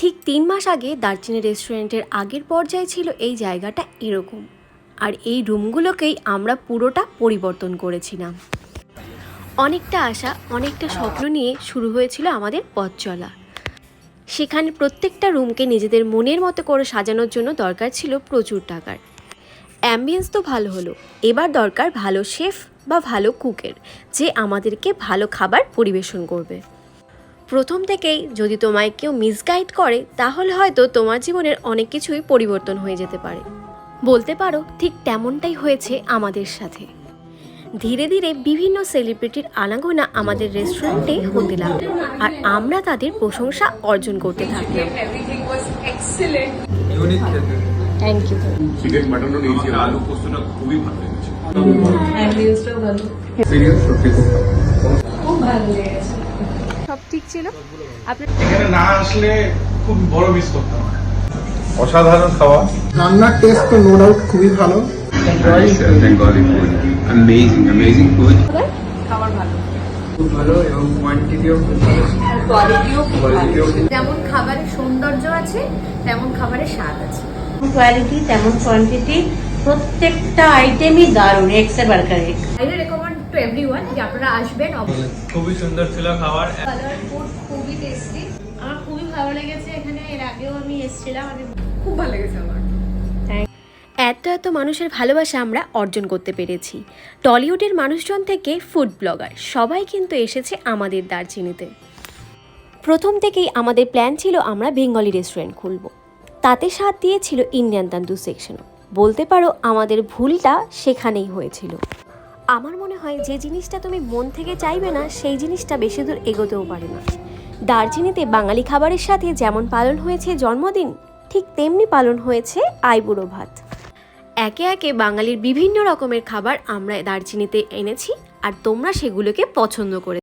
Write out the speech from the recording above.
ঠিক তিন মাস আগে দার্জিলিং রেস্টুরেন্টের আগের পর্যায়ে ছিল এই জায়গাটা এরকম। আর এই রুমগুলোকেই আমরা পুরোটা পরিবর্তন করেছিলাম অনেকটা আশা, অনেকটা স্বপ্ন নিয়ে শুরু হয়েছিল আমাদের পথ চলা। সেখানে প্রত্যেকটা রুমকে নিজেদের মনের মতো করে সাজানোর জন্য দরকার ছিল প্রচুর টাকার। অ্যাম্বিয়েন্স তো ভালো হলো। এবার দরকার ভালো শেফ বা ভালো কুকের, যে আমাদেরকে ভালো খাবার পরিবেশন করবে। প্রথম থেকেই যদি তোমায় কেউ মিসগাইড করে তাহলে হয়তো তোমার জীবনের অনেক কিছুই পরিবর্তন হয়ে যেতে পারে। বলতে পারো ঠিক তেমনটাই হয়েছে আমাদের সাথে। ধীরে ধীরে বিভিন্ন সেলিব্রিটির আনাগোনা আমাদের রেস্টুরেন্টে হতে লাগল আর আমরা তাদের প্রশংসা অর্জন করতে থাকলাম। থ্যাংক ইউ চিকেন মাটনও নিয়েছি আলু পোস্তটা খুবই ভালো লেগেছে। অ্যাম্বিয়েন্সটাও ভালো। সিরিয়াস সত্যি খুব ভালো। ছিল। এখানে না আসলে খুব বড় মিস করতাম অসাধারণ খাওয়া। রান্নার টেস্ট তো নো ডাউট খুবই ভালো। Bengali food amazing amazing food খাবার ভালো। খুব ভালো এবং কোয়ান্টিটিও খুব ভালো। কোয়ালিটিও খুব ভালো। কোয়ালিটিও যেমন খাবারের সৌন্দর্য আছে তেমন খাবারের স্বাদ আছে। কোয়ালিটি তেমন কোয়ান্টিটি প্রত্যেকটা আইটেমই দারুণ এক্সে বার্গার এক আই রেকমেন্ড টু এভরিওয়ান যে আপনারা আসবেন খুবই সুন্দর ছিল খাবার। ফুড খুবই টেস্টি আমার খুবই ভালো লেগেছে এখানে এর আগেও আমি এসেছিলাম খুব ভালো লেগেছে আমার। এত এত মানুষের ভালোবাসা আমরা অর্জন করতে পেরেছি। টলিউডের মানুষজন থেকে ফুড ব্লগার সবাই কিন্তু এসেছে আমাদের দার্জিলিংতে প্রথম থেকেই আমাদের প্ল্যান ছিল আমরা বেঙ্গলি রেস্টুরেন্ট খুলব। তাতে সাথ দিয়েছিল ইন্ডিয়ান তান্দুর সেকশনও বলতে পারো আমাদের ভুলটা সেখানেই হয়েছিল। আমার মনে হয় যে জিনিসটা তুমি মন থেকে চাইবে না, সেই জিনিসটা বেশি দূর এগোতেও পারে না। দার্জিলিংতে বাঙালি খাবারের সাথে যেমন পালন হয়েছে জন্মদিন, ঠিক তেমনি পালন হয়েছে আইবুড়ো ভাত। একে একে বাঙালির বিভিন্ন রকমের খাবার আমরা দার্জিলিংতে এনেছি, আর তোমরা সেগুলোকে পছন্দ করে